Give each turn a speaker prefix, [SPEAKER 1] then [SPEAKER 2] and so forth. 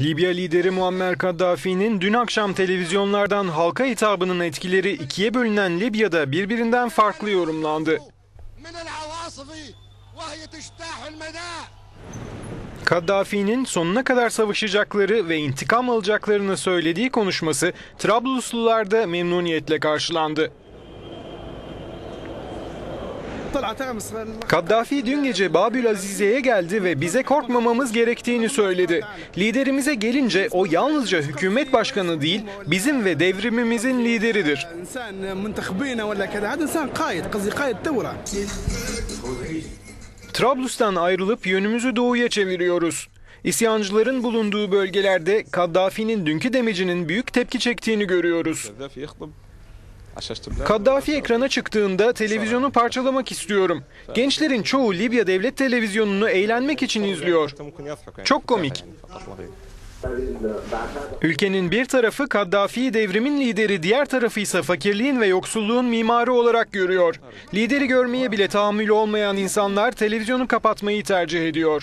[SPEAKER 1] Libya lideri Muammer Kaddafi'nin dün akşam televizyonlardan halka hitabının etkileri ikiye bölünen Libya'da birbirinden farklı yorumlandı. Kaddafi'nin sonuna kadar savaşacakları ve intikam alacaklarını söylediği konuşması Trabluslularda memnuniyetle karşılandı. Kaddafi dün gece Babül Azize'ye geldi ve bize korkmamamız gerektiğini söyledi. Liderimize gelince o yalnızca hükümet başkanı değil, bizim ve devrimimizin lideridir. Trablus'tan ayrılıp yönümüzü doğuya çeviriyoruz. İsyancıların bulunduğu bölgelerde Kaddafi'nin dünkü demecinin büyük tepki çektiğini görüyoruz. Kaddafi ekrana çıktığında televizyonu parçalamak istiyorum. Gençlerin çoğu Libya devlet televizyonunu eğlenmek için izliyor. Çok komik. Ülkenin bir tarafı Kaddafi devrimin lideri, diğer tarafı ise fakirliğin ve yoksulluğun mimarı olarak görüyor. Lideri görmeye bile tahammülü olmayan insanlar televizyonu kapatmayı tercih ediyor.